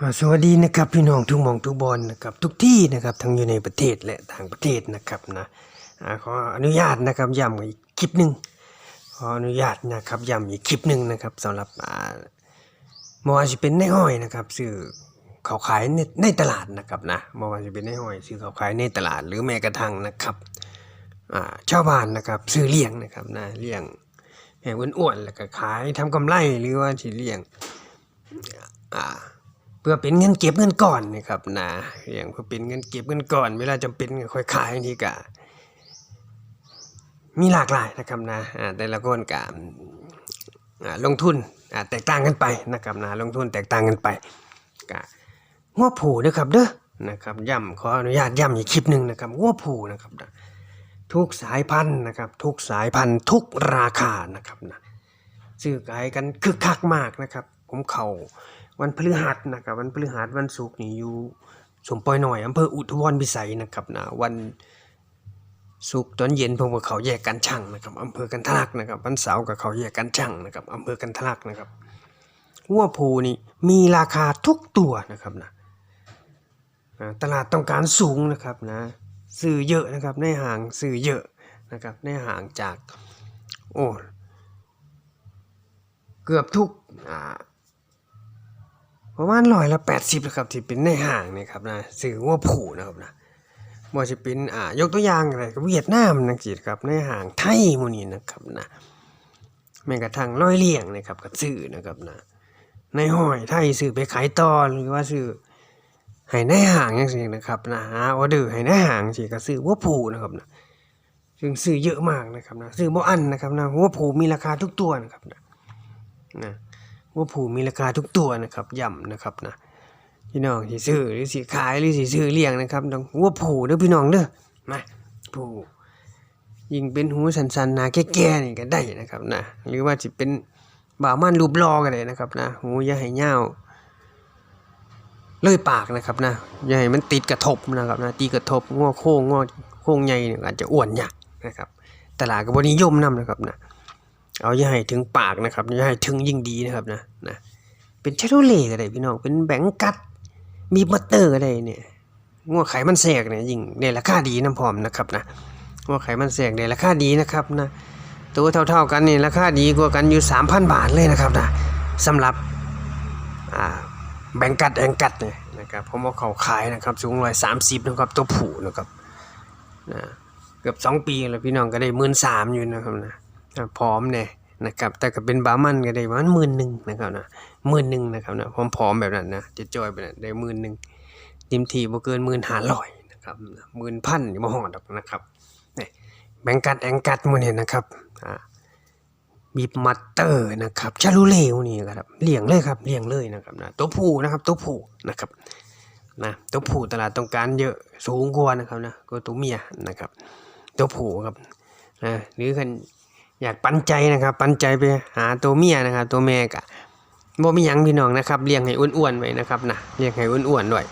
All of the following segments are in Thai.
สวัสดีนะครับพี่น้องทุกมองทุกบอลนะครับทุกที่นะครับทั้งอยู่ในประเทศและต่างประเทศนะครับนะขออนุญาตนะครับย้ำอีกคลิปหนึ่งขออนุญาตนะครับย้ำอีกคลิปหนึ่งนะครับสำหรับมอวาจะเป็นในห้อยนะครับซื้อเขาขายในในตลาดนะครับนะมอวาจะเป็นในห้อยซื้อเขาขายในตลาด หรือแม้กระทั่งนะครับชาวบ้านนะครับซื้อเลี้ยงนะครับนะเลี้ยงแห่งอ้วนๆแล้วก็ขายทำกำไรหรือว่าสิเลี้ยงอ่า พื่อเป็นเงินเก็บเงินก่อนนะครับนะอย่างเพื่อเป็นเงินเก็บเงินก่อน เวลาจำเป็นค่อยขายทีกะมีหลากหลายนะครับนะแต่ละคนกะอ่าลงทุนแตกต่างกันไปนะครับนะลงทุนแตกต่างกันไปกะงัวผูนะครับเด้อนะครับย้ำขออนุญาตย้ำอีกคลิปหนึ่งนะครับงัวผูนะครับนะทุกสายพันธุ์นะครับทุกสายพันธุ์ทุกราคานะครับนะซื้อขายกันคึกคักมากนะครับ ผมเข่า วันพฤหัสนะครับวันพฤหัสวันศุกร์นี่อยู่สมปอยหน่อยอำเภออุทุพรพิสัยนะครับนะวันศุกร์ตอนเย็นผมกับเขาแยกกันช่างนะครับอำเภอกันทะลักนะครับวันเสาร์กับเขาแยกกันช่างนะครับอำเภอกันทะลักนะครับวัวภูนี่มีราคาทุกตัวนะครับนะตลาดต้องการสูงนะครับนะซื้อเยอะนะครับในห่างซื้อเยอะนะครับในห่างจากโอ้เกือบทุกอ่า ประมาณร้อยละแปดสิบนะครับที่เป็นในห้างนี่ครับนะสื่อว่าผูนะครับนะว่จะเป็นอ่ายกตัวอย่างอะไรก็เวียดนามนักจิตครับในห้างไทยมูนี่นะครับนะแม้กระทั่งร้อยเลี่ยงนะครับก็ซื้อนะครับนะในห้อยไทยซื้อไปขายต่อหรือว่าซื้อให้ในห้างอย่างนี้นะครับนะหาออเดอร์ให้ในห้างสิก็ซื้อว่าผูนะครับนะซึ่งซื้อเยอะมากนะครับนะซื้อบ่อันนะครับนะว่าผูมีราคาทุกตัวนะครับนะนะ ว่าผูมีราคาทุกตัวนะครับย่ำนะครับนะพี่น้องสิซื้อหรือสิขายหรือสิซื้อเลี้ยงนะครับต้องวัวผูเด้อพี่น้องเด้อมาผูยิงเป็นหูสันๆหนาแก่ๆนี่ก็ได้นะครับนะหรือว่าสิเป็นบ่าวมันรูปรอก็ได้นะครับนะหูอย่าให้ยาวเลื่อยปากนะครับนะอย่าให้มันติดกระทบนะครับนะตีกระทบง้อโค้งง้อโค้งใหญ่เนี่ยอาจจะอ้วนยากนะครับตลาดก็บ่นิยมนํนะครับนะ เอาอย่าให้ถึงปากนะครับอย่าให้ถึงยิ่งดีนะครับนะนะเป็นชาโรเล่ก็ได้พี่น้องเป็นแบงกัดมีบัตเตอร์ก็ได้เนี่ยงัวไขมันแสกเนี่ยยิ่งในราคาดีน้ำพร้อมนะครับนะงัวไขมันแสกในราคาดีนะครับนะตัวเท่าๆกันนี่ราคาดีกว่ากันอยู่ 3,000 บาทเลยนะครับนะสำหรับอ่าแบงกัดแองกัดเนี่ยนะครับผมเอาเขาขายนะครับสูงร้อยสามสิบนะครับตัวผูนะครับนะเกือบสองปีแล้วพี่น้องก็ได้หมื่นสามอยู่นะครับนะ พร้อมเนี่ยนะครับแต่ก็เป็นบามันก็ได้ประมาณหมื่นหนึ่งนะครับนะหมื่นหนึ่งนะครับนะพร้อมๆแบบนั้นนะจะจอยแบบนั้นได้หมื่นหนึ่งเต็มทีบ่เกินหมื่นห้าร้อยนะครับหมื่นพันอย่ามาหอดหรอกนะครับนี่แบงกัดแองกัดหมันเนี่ยนะครับอ่าบีบมัตเตอร์นะครับชาลูเลวนี่ครับเลี้ยงเลยครับเลี้ยงเลยนะครับนะตัวผู้นะครับตัวผู้นะครับนะตัวผู้ตลาดต้องการเยอะสูงกว่านะครับนะก็ตัวเมียนะครับตัวผู้ครับนะหรือกัน อยากปันใจนะครับ ปันใจไปหาตัวเมียนะครับ ตัวแม่กะบ่มีหยังพี่น้องนะครับเลี้ยงให้อ้วนๆไว้นะครับนะเลี้ยงให้อ้วนๆด้วย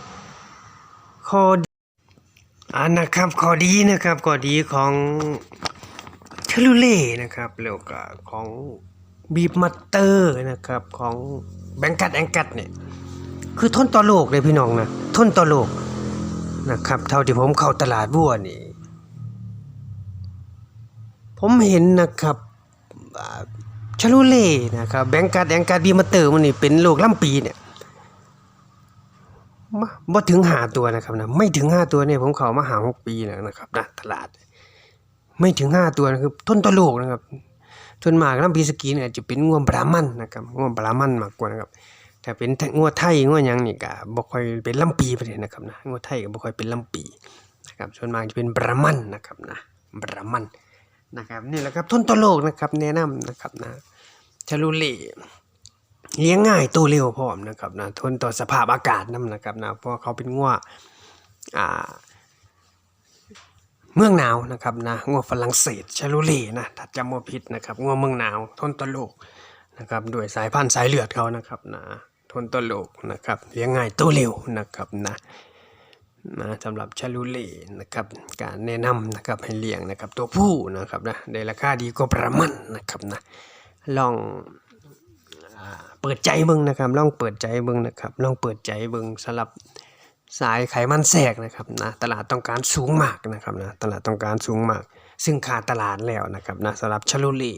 ข้ออ่านะครับข้อดีนะครับข้อดีของชลูเล่นะครับแล้วก็ของบีบมัตเตอร์นะครับของแบงกัดแองกัดเนี่ยคือทนต่อโลกเลยพี่น้องนะทนต่อโลกนะครับ เท่าที่ผมเข้าตลาดวัวนี่ ผมเห็นนะครับชาลูเล่นะครับแบงการ์ดแบงการ์ดบีมาเตอร์มันนี่เป็นโรคล่ำปีเนี่ยมาบ่ถึงหาตัวนะครับนะไม่ถึงห้าตัวเนี่ยผมเขามาหาหกปีแล้วนะครับนะตลาด ไม่ถึงห้าตัวนะครับต้นตะโลกนะครับจนมากล่ำปีสกีเนี่ยจะเป็นงวงบรามันนะครับงวงบรามันมากกว่านะครับถ้าเป็นงวไทยงวหยังนี่ก็บ่ค่อยเป็นล่ำปีไปเลยนะครับนะงวไทยก็บ่ค่อยเป็นล่ำปีนะครับส่วนมากจะเป็นบรามันนะครับนะบรามัน นะครับนี่แหละครับต้นตโลกนะครับแนะนำนะครับนะชาลูเล่เลี้ยงง่ายโตเร็วพร้อมนะครับนะทนต่อสภาพอากาศนํนะครับนะเพราะเขาเป็นงัวอ่าเมืองหนาวนะครับนะงัวฝรั่งเศสชาลูเล่นะถ้าจำบ่ผิดนะครับงัวเมืองหนาวทนต่อโลกนะครับด้วยสายพันธุ์สายเลือดเขานะครับนะทนต่อโลกนะครับเลี้ยงง่ายโตเร็วนะครับนะ นะสำหรับชาลูเล่นะครับการแนะนำนะครับให้เลี้ยงนะครับตัวผู้นะครับนะในราคาดีกว่าประมันนะครับนะลองอเปิดใจเบิ่งนะครับลองเปิดใจเบิ่งนะครับลองเปิดใจเบิ่งสำหรับสายไขมันแทรกนะครับนะตลาดต้องการสูงมากนะครับนะตลาดต้องการสูงมาก ซึ่งขาดตลาดแล้วนะครับนะสำหรับชาลูเล่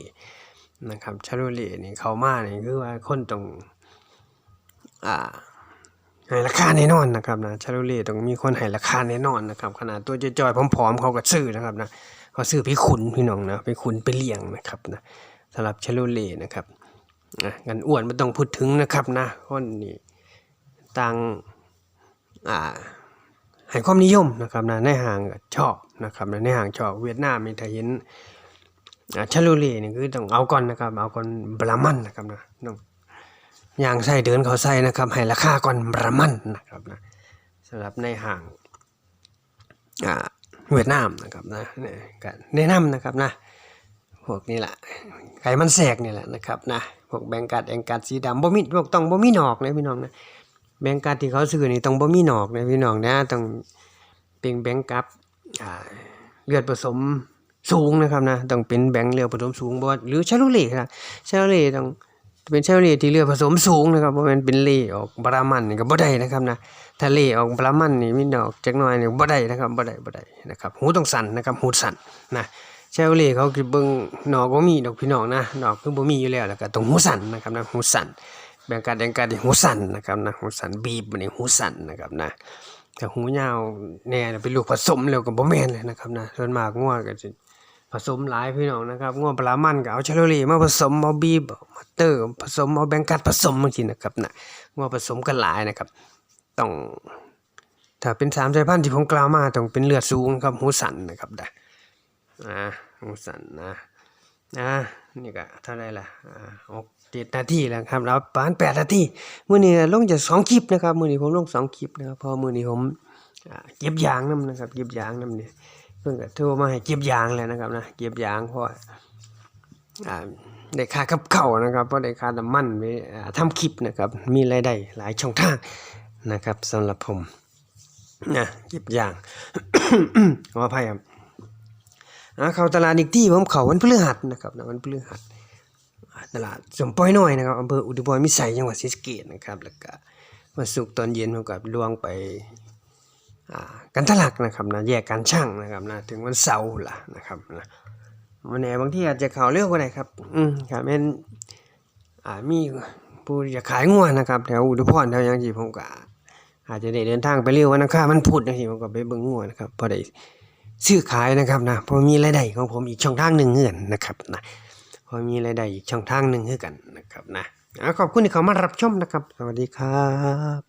นะครับชาลูเล่นี่เขามานี่คือว่าคนต้องอ่า ให้ราคาแน่นอนนะครับนะชาลูเล่ต้องมีคนให้ราคาแน่นอนนะครับขนาดตัวจอยๆผอมๆเขาก็ซื้อนะครับนะเขาซื้อไปขุนพี่น้องนะไปขุนไปเลี้ยงนะครับนะสำหรับชาลูเล่นะครับอะงันอ้วนไม่ต้องพูดถึงนะครับนะคนนี่ต่างอ่าให้ความนิยมนะครับนะในห้างชอบนะครับนะในห้างชอบเวียดนามมีถ้าเห็นชาลูเล่นี่คือต้องเอาก่อนนะครับเอาก่อนบรามันนะครับนะต้อง ย่างใส่เดินเขาใส่นะครับให้ราคาก่อนบรามันนะครับนะสำหรับในห้างอ่าเวียดนามนะครับนะเนี่ยก็แนะนำนะครับนะพวกนี้แหละไขมันแทรกนี่แหละนะครับนะพวกแบงกัดแองกัดสีดำบ่มีพวกต้องบ่มีหนอกนะพี่น้องนะแบงกัดที่เขาซื้อนี่ต้องบ่มีหนอกนะพี่น้องนะต้องเป็นแบงกัดเลือดผสมสูงนะครับนะต้องเป็นแบงค์เลือดผสมสูงบ่หรือชาโลเล่ครับชาโลเล่ต้อง เป็นชาโลเล่ที่เลือดผสมสูงนะครับบ่แม่นเป็นเล่ออกบรามันนี่ก็บ่ได้นะครับนะถ้าเล่ออกบรามันนี่มีดอกจักหน่อยนี่บ่ได้นะครับบ่ได้บ่ได้นะครับหูต้องสั่นนะครับหูสั่นนะเชลเล่เขาคือเบิ่งหนอกบ่มีดอกพี่น้องนะดอกคือบ่มีอยู่แล้วแล้วก็ตรงหูสั่นนะครับนะหูสั่นแบ่งการแบ่งการที่หูสั่นนะครับนะหูสั่นบีบนี่หูสั่นนะครับนะแต่หูยาวแน่เป็นลูกผสมแล้วก็บ่แม่นเลยนะครับนะส่วนมากงัวก็สิ ผสมหลายพี่น้องนะครับงัวปลามันก็เอาเชลเล่มาผสมเอาบีบเอามาเตอร์ผสมเอาแบงการผสมบางทีนะครับนะงัวผสมกันหลายนะครับ ต้องถ้าเป็นสามสายพันธุ์ที่ผมกล่าวมาต้องเป็นเลือดสูงครับหูสันนะครับนะอ่าหูสันนะนะนี่ก็เท่าไรล่ะอ่าหกเจ็ดนาทีแล้วครับแล้วประมาณแปดนาทีมื้อนี้ลงจะสองคลิปนะครับมื้อนี้ผมลงสองคลิปนะครับพอมื้อนี้ผมเก็บยางน้ำนะครับเก็บยางน้ำนี่ย เพิ่นก็โทรมาให้เก็บยางแล้วนะครับนะเก็บยางเพราะได้ค่ากับเข้านะครับเพราะได้ค่าน้ำมันไปทำคลิปนะครับ มีรายได้หลายช่องทางนะครับสำหรับผมนะเก็บยางขออภัยครับอ่าเข้าตลาดอีกที่ผมเข้าวันพฤหัสนะครับนะวันพฤหัสตลาดสมปอยน้อยนะครับอำเภออุดรมิสัยจังหวัดศรีสะเกษนะครับแล้วก็วันศุกร์ตอนเย็นผมก็ลวงไป อ่ากันทลักนะครับนะแยกการช่างนะครับนะถึงวันเสาร์ล่ะนะครับนะวันไหนบางที่อาจจะข้าวเร็วกว่าไหนครับอืมครับแม่นอ่ามีผู้จะขายงัวนะครับแถวอุดรพรแถวยังที่ผมก็อาจจะได้เดินทางไปเร็ววันอังคารมันพุธนะที่ผมก็ไปเบิ่งงัวนะครับพอได้ซื้อขายนะครับนะเพอมีรายได้ของผมอีกช่องทางหนึ่งเงื่อนนะครับนะพอมีรายได้อีกช่องทางหนึ่งคือกันนะครับนะอ่าขอบคุณที่เขามารับชมนะครับ สวัสดีครับ